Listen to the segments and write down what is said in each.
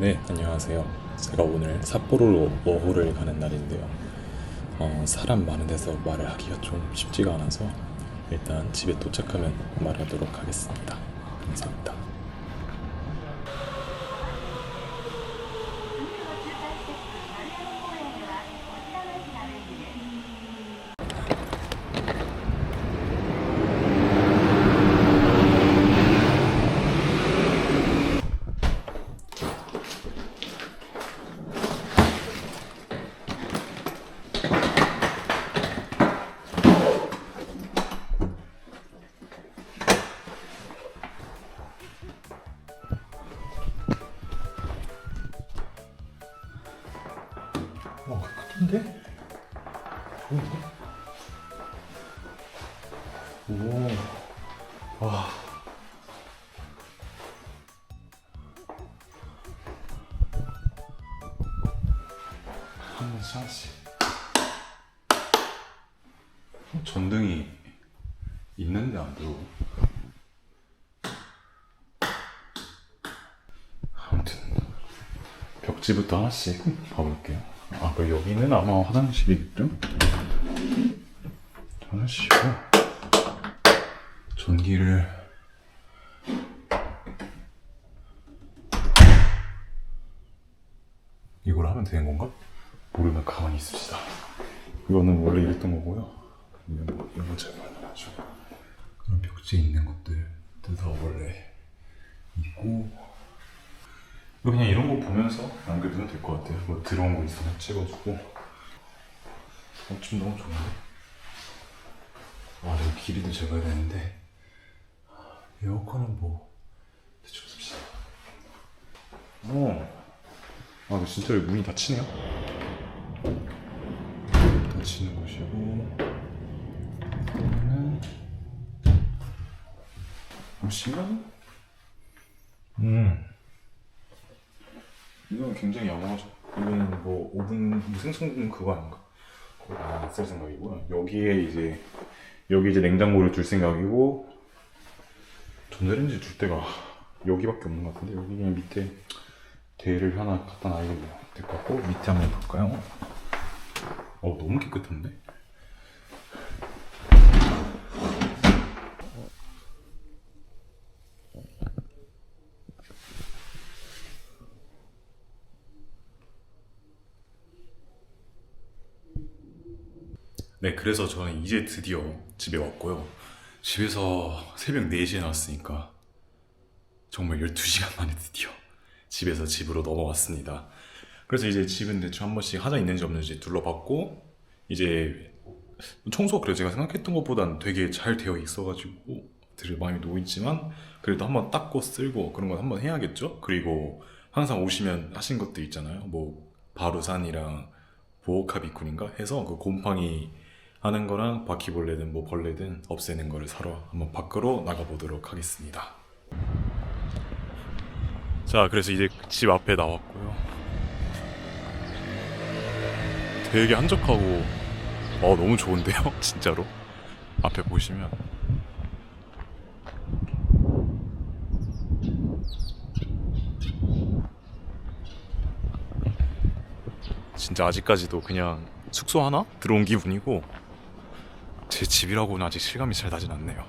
네, 안녕하세요. 제가 오늘 삿포로로 워홀을 가는 날인데요. 어, 사람 많은 데서 말을 하기가 좀 쉽지가 않아서 일단 집에 도착하면 말하도록 하겠습니다. 감사합니다. 한 번씩 하나씩. 어, 전등이 있는데 안 들어오고. 아무튼 벽지부터 하나씩 봐볼게요. 아, 그 여기는 아마 화장실이겠죠? 화장실이고 전기를 이걸 하면 되는 건가? 모르면 가만히 있읍시다. 이거는 원래 이랬던 거고요. 이건 뭐 이런 잘 만들어야죠. 그런 벽지에 있는 것들도 다 원래 있고 그냥 이런 거 보면서 남겨두면 될 것 같아요. 뭐 들어온 거 있으면 찍어주고. 어, 지금 너무 좋은데? 와, 여기 길이도 재봐야 되는데. 에어컨은 뭐, 대충 씁시다. 어. 아, 근데 진짜 여기 문이 닫히네요. 닫히는 곳이고. 그러면은. 잠시만. 음. 이건 굉장히 양호하죠. 이거는 뭐 오븐 무생성분 그거 아닌가? 거기 안쓸 생각이고요. 여기에 이제 여기 이제 냉장고를 둘 생각이고 전자레인지 둘 데가 여기밖에 없는 것 같은데 여기 그냥 밑에 대를 하나 갖다 놔야겠네요. 될 것 같고 밑에 한번 볼까요? 어 너무 깨끗한데? 네, 그래서 저는 이제 드디어 집에 왔고요. 집에서 새벽 4시에 나왔으니까 정말 12시간 만에 드디어 집에서 집으로 넘어왔습니다. 그래서 이제 집은 대충 한 번씩 하자 있는지 없는지 둘러봤고 이제 청소가 그래 제가 생각했던 것보단 되게 잘 되어 있어가지고 들 마음이 놓이지만 그래도 한번 닦고 쓸고 그런 건 한번 해야겠죠. 그리고 항상 오시면 하신 것들 있잖아요. 뭐 바루산이랑 보호카 비쿤인가 해서 그 곰팡이 하는 거랑 바퀴벌레든 뭐 벌레든 없애는 거를 사러 한번 밖으로 나가보도록 하겠습니다. 자, 그래서 이제 집 앞에 나왔고요. 되게 한적하고 어 너무 좋은데요, 진짜로. 앞에 보시면 진짜 아직까지도 그냥 숙소 하나 들어온 기분이고 제 집이라고는 아직 실감이 잘 나진 않네요.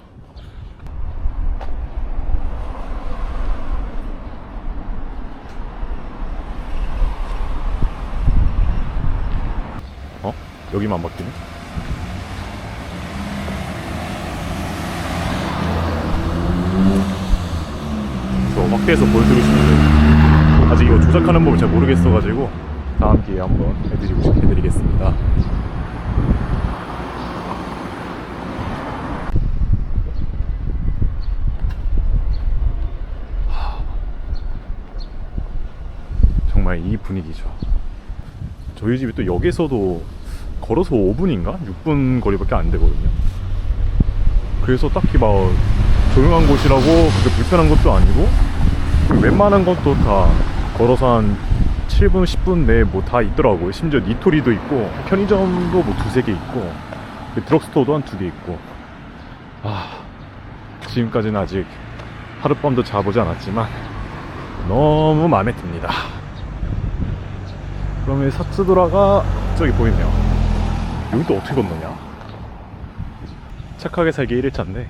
어? 여기만 바뀌네? 저 확대해서 보여드리고 싶은데 아직 이거 조작하는 법을 잘 모르겠어가지고 다음 기회에 한번 해드리고 싶 해드리겠습니다. 정말 이 분위기죠. 저희 집이 또 역에서도 걸어서 5분인가? 6분 거리밖에 안 되거든요. 그래서 딱히 막 조용한 곳이라고 그렇게 불편한 것도 아니고 웬만한 것도 다 걸어서 한 7분, 10분 내에 뭐 다 있더라고요. 심지어 니토리도 있고 편의점도 뭐 두세 개 있고 드럭스토어도 한 두 개 있고 아 지금까지는 아직 하룻밤도 자보지 않았지만 너무 마음에 듭니다. 그러면 사츠도라가 저기 보이네요. 여기 또 어떻게 건너냐? 착하게 살기 1일차인데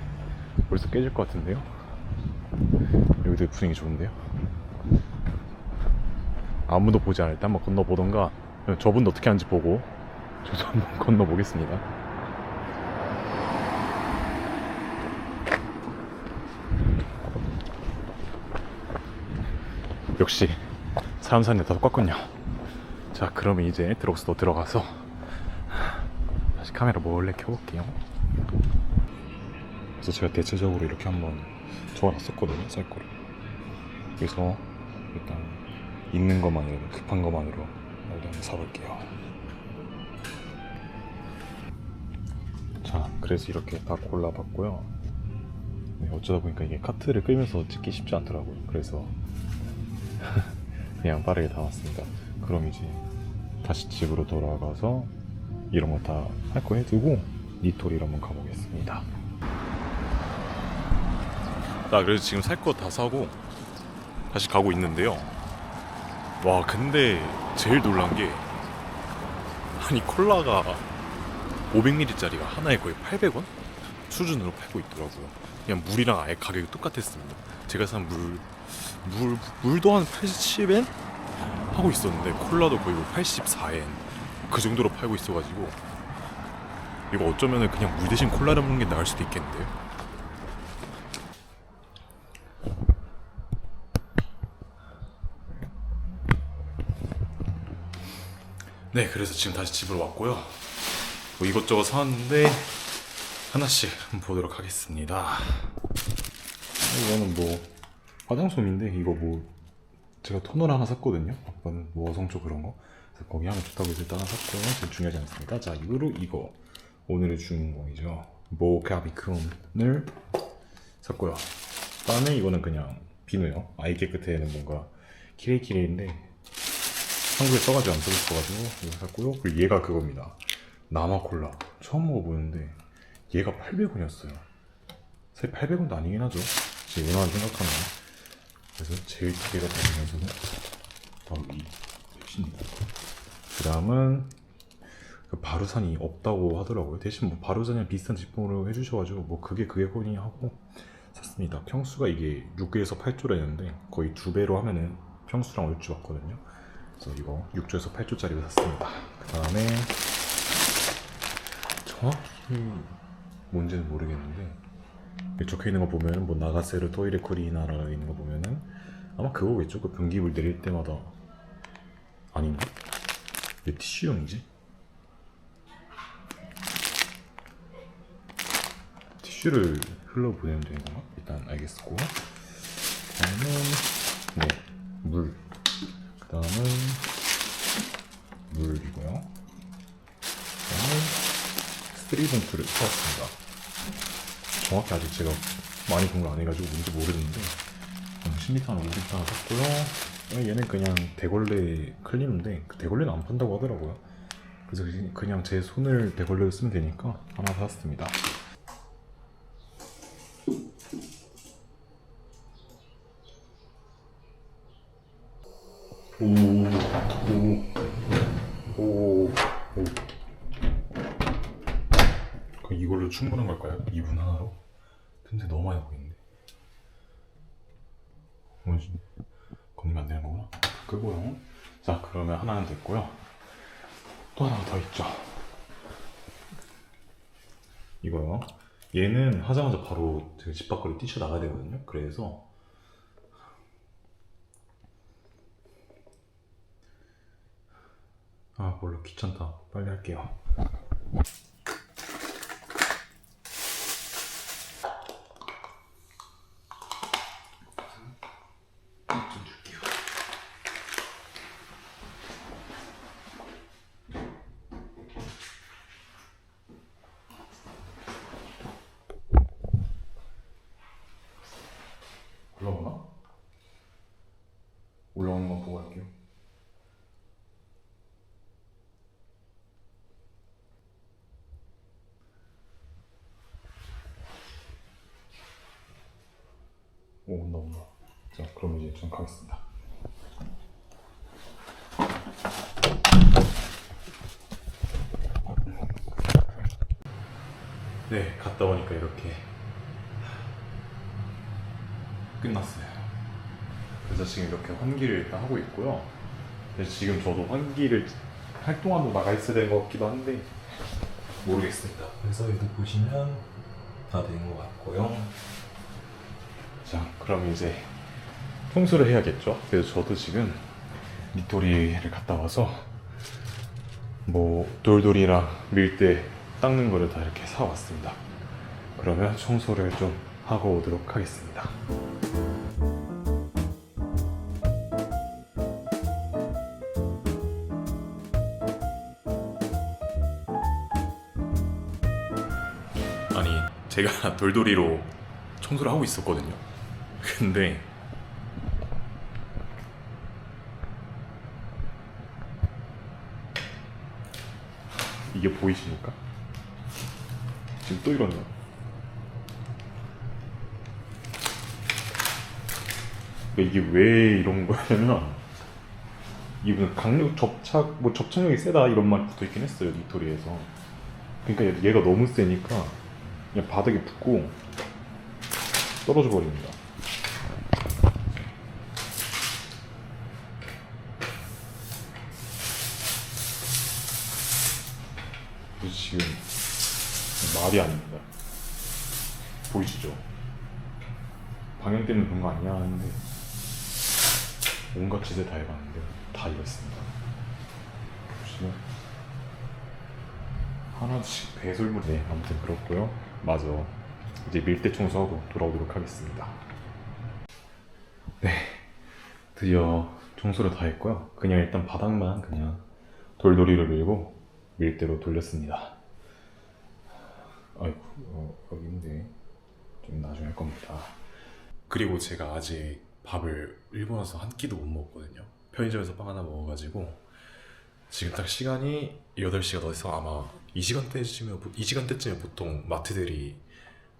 벌써 깨질 것 같은데요? 여기도 분위기 좋은데요? 아무도 보지 않을 때 한번 건너보던가 저분도 어떻게 하는지 보고 저도 한번 건너보겠습니다. 역시 사람 사는 데 다 똑같군요. 자, 그러면 이제 드럭스도 들어가서 다시 카메라 몰래 켜볼게요. 그래서 제가 대체적으로 이렇게 한번 적어놨었거든요, 살 거를. 그래서 일단 있는 것만으로, 급한 것만으로 일단 사볼게요. 자, 그래서 이렇게 다 골라봤고요. 네, 어쩌다 보니까 이게 카트를 끌면서 찍기 쉽지 않더라고요. 그래서 그냥 빠르게 담았습니다. 그럼 이제 다시 집으로 돌아가서 이런 거 다 할 거 해두고 니토리로 한번 가보겠습니다. 나 그래서 지금 살 거 다 사고 다시 가고 있는데요. 와 근데 제일 놀란 게 아니 콜라가 500ml짜리가 하나에 거의 800원 수준으로 팔고 있더라고요. 그냥 물이랑 아예 가격이 똑같았습니다. 제가 산 물, 물, 물도 한 80엔 하고 있었는데 콜라도 거의 뭐 84엔 그 정도로 팔고 있어가지고 이거 어쩌면 그냥 물 대신 콜라를 먹는 게 나을 수도 있겠는데요. 네, 그래서 지금 다시 집으로 왔고요. 뭐 이것저것 사왔는데 하나씩 한번 보도록 하겠습니다. 이거는 뭐 화장솜인데 이거 뭐 제가 토너를 하나 샀거든요. 아빠는 뭐 어성초 그런 거. 거기 하면 좋다고 해서 일단 샀고요. 제일 중요하지 않습니다. 자, 이거로 이거 오늘의 주인공이죠. 모카비콘을 샀고요. 다음에 이거는 그냥 비누요. 아이 깨끗해는 뭔가 키레이키레인데 한국에 써가지고 안 쓰고 싶어가지고 이거 샀고요. 그리고 얘가 그겁니다. 나마콜라 처음 먹어보는데 얘가 800원이었어요. 사실 800원도 아니긴 하죠. 제 은하를 생각하면 그래서 제일 두개가 되면서는 바로 이 펩시입니다. 그 다음은 그 바루산이 없다고 하더라고요. 대신 뭐 바루산이랑 비슷한 제품으로 해주셔가지고 뭐 그게 그게거니 하고 샀습니다. 평수가 이게 6개에서 8조라 했는데 거의 두 배로 하면은 평수랑 얼추 맞거든요. 그래서 이거 6조에서 8조짜리를 샀습니다. 그 다음에 정확히 뭔지는 모르겠는데 적혀 있는 거 보면은 뭐 나가세르 토이레 코리나라고 있는 거 보면은 아마 그거겠죠. 그 변기물 내릴 때마다 아닌가? 왜 티슈용이지? 티슈를 흘러 보내면 되는 건가? 일단 알겠고 다음은 네 물. 그 다음은 물이고요. 그다음에 스트리봉투를 사왔습니다. 정확히 아직 제가 많이 공부 안 해가지고 뭔지 모르는데 음, 10m 하나 5m 하나 샀고요. 어, 얘는 그냥 대걸레 클리너인데 그 대걸레는 안 판다고 하더라고요. 그래서 그냥 제 손을 대걸레로 쓰면 되니까 하나 샀습니다. 오, 오, 오, 오. 그 이걸로 충분한 걸까요? 2분 하나로? 근데 너무 많이 보이는데. 뭐지? 건드면 안 되는 거구나. 끄고요. 자, 그러면 하나는 됐고요. 또 하나가 더 있죠. 이거요. 얘는 하자마자 바로 집 밖으로 뛰쳐나가야 되거든요. 그래서 아 몰라 귀찮다. 빨리 할게요. 나오는 거 보고 할게요. 오, 온다, 온다. 자, 그럼 이제 전 가겠습니다. 네, 갔다 오니까 이렇게 끝났어요. 지금 이렇게 환기를 일단 하고 있고요. 그래서 지금 저도 환기를 활동하러 나가 있어야 되는 것 같기도 한데 모르겠습니다. 그래서 여기 보시면 다 된 것 같고요. 자, 그럼 이제 청소를 해야겠죠. 그래서 저도 지금 니토리를 갔다 와서 뭐 돌돌이랑 밀대 닦는 거를 다 이렇게 사왔습니다. 그러면 청소를 좀 하고 오도록 하겠습니다. 제가 돌돌이로 청소를 하고 있었거든요. 근데 이게 보이십니까? 지금 또 이러네요. 이게 왜 이런 거냐면 이분 강력 접착 뭐 접착력이 세다 이런 말 붙어 있긴 했어요 니토리에서. 그러니까 얘- 얘가 너무 세니까 그냥 바닥에 붙고 떨어져 버립니다. 그래서 지금 말이 아닙니다. 보이시죠? 방향 때문에 그런 거 아니야 하는데 온갖 짓을 다 해봤는데 다 이랬습니다. 보시면 하나씩 배설물 네 아무튼 그렇고요. 맞아. 이제 밀대 청소하고 돌아오도록 하겠습니다. 네, 드디어 청소를 다 했고요. 그냥 일단 바닥만 그냥 돌돌이를 밀고 밀대로 돌렸습니다. 아이고 어, 여기인데 좀 나중에 할 겁니다. 그리고 제가 아직 밥을 일본 와서 한 끼도 못 먹었거든요. 편의점에서 빵 하나 먹어가지고 지금 딱 시간이 8시가 넘어서 아마 이 시간대쯤에 이 시간대쯤에 보통 마트들이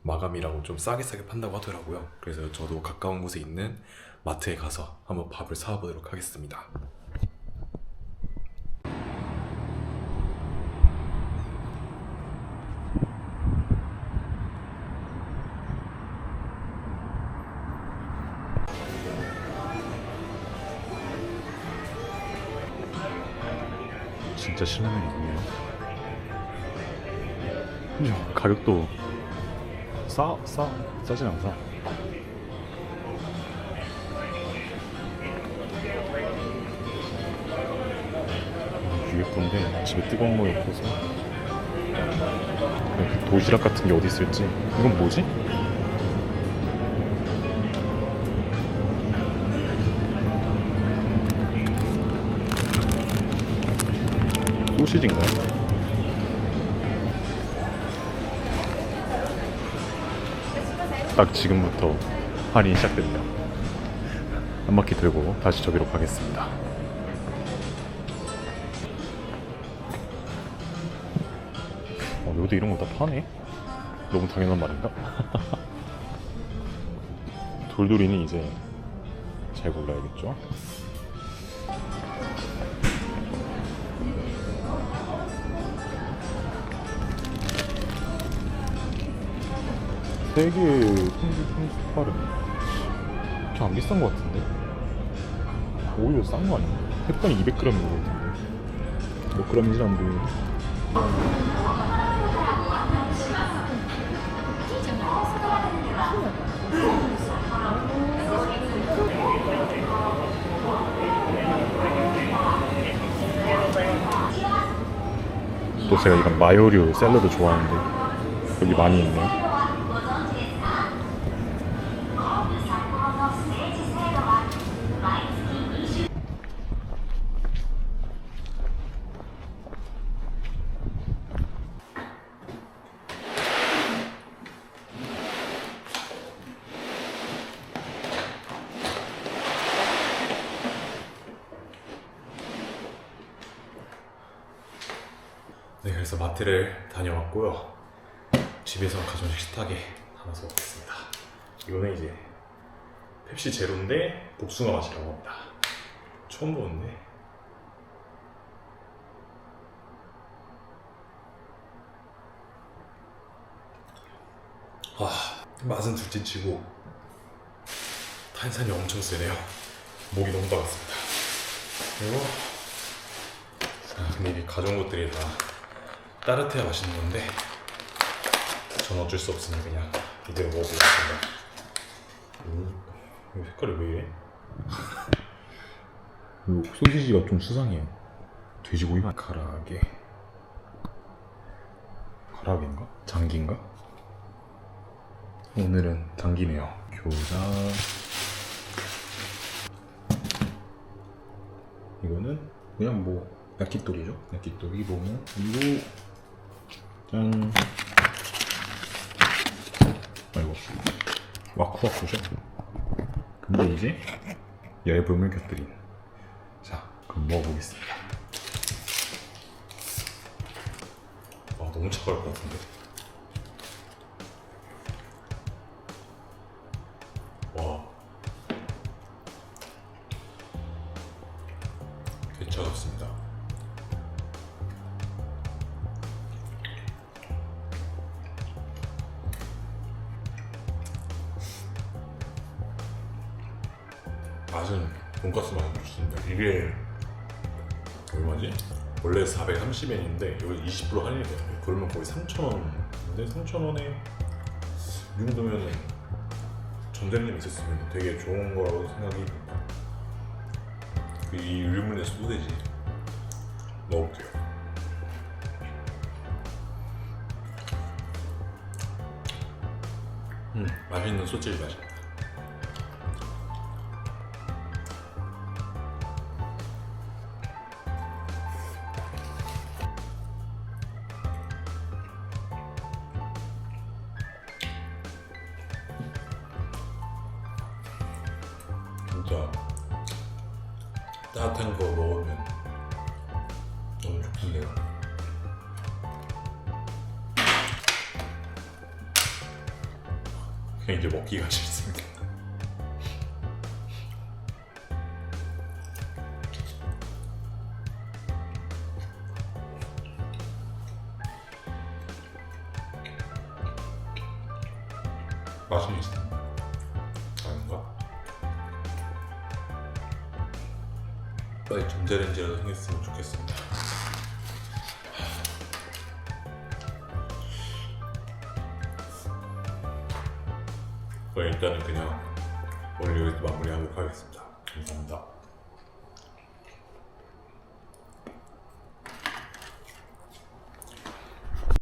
마감이라고 좀 싸게 싸게 판다고 하더라고요. 그래서 저도 가까운 곳에 있는 마트에 가서 한번 밥을 사 보도록 하겠습니다. 진짜 신라면이 있네요. 가격도 싸, 싸, 싸진 않아. UFO인데 집에 뜨거운 거 있고서 그 도시락 같은 게 어디 있을지 이건 뭐지? 소시지인가요? 딱 지금부터 할인이 시작됩니다. 한 바퀴 들고 다시 저기로 가겠습니다. 어, 여기도 이런 거 다 파네? 너무 당연한 말인가? 돌돌이는 이제 잘 골라야겠죠? 세개 통지 38은 그렇게 안 비싼 것 같은데? 오히려 싼 거 아니야? 햇반이 200g인 것 같은데 몇 g인지 안 보이네 또 제가 이런 마요류 샐러드 좋아하는데 여기 많이 있네요 네, 그래서 마트를 다녀왔고요. 집에서 가져온 식탁에 담아서 먹겠습니다. 이거는 이제 펩시 제로인데 복숭아 맛이라고 합니다. 처음 보는데. 아, 맛은 둘째치고 탄산이 엄청 세네요. 목이 너무 따갑습니다. 그리고 아, 근데 이게 가져온 것들이 다 따뜻해야 맛있는 건데 전 어쩔 수 없으니 그냥 이대로 먹어보겠습니다. 음, 이거 색깔이 왜 이래? 이 소시지가 좀 수상해요. 돼지고기 맛 가라age 가라게인가? 장기인가? 오늘은 장기네요. 교자 이거는 그냥 뭐 야끼토리죠. 야끼토리 로모 그리고 짠 아이고 와쿠와쿠죠. 근데 이제 얇음을 곁들인 자 그럼 먹어보겠습니다. 아 너무 차가울 것 같은데. 맛은 돈가스 맛이 좋습니다. 이게 얼마지? 원래 430엔인데 여기 20% 할인이 돼요. 그러면 거의 3,000원인데 3,000원에 이 정도면은 전자레인지 있었으면 되게 좋은 거라고 생각이 듭니다. 그이 일문의 소세지 넣어볼게요. 음, 맛있는 소세지 맛입니다. 진짜 따뜻한 거 먹으면 너무 좋겠네요. 그냥 이제 먹기가 싫습니다. 맛은 있어. 아 빨리 전자레인지라도 생겼으면 좋겠습니다. 일단은 그냥 오늘 여기서 마무리하도록 하겠습니다. 감사합니다.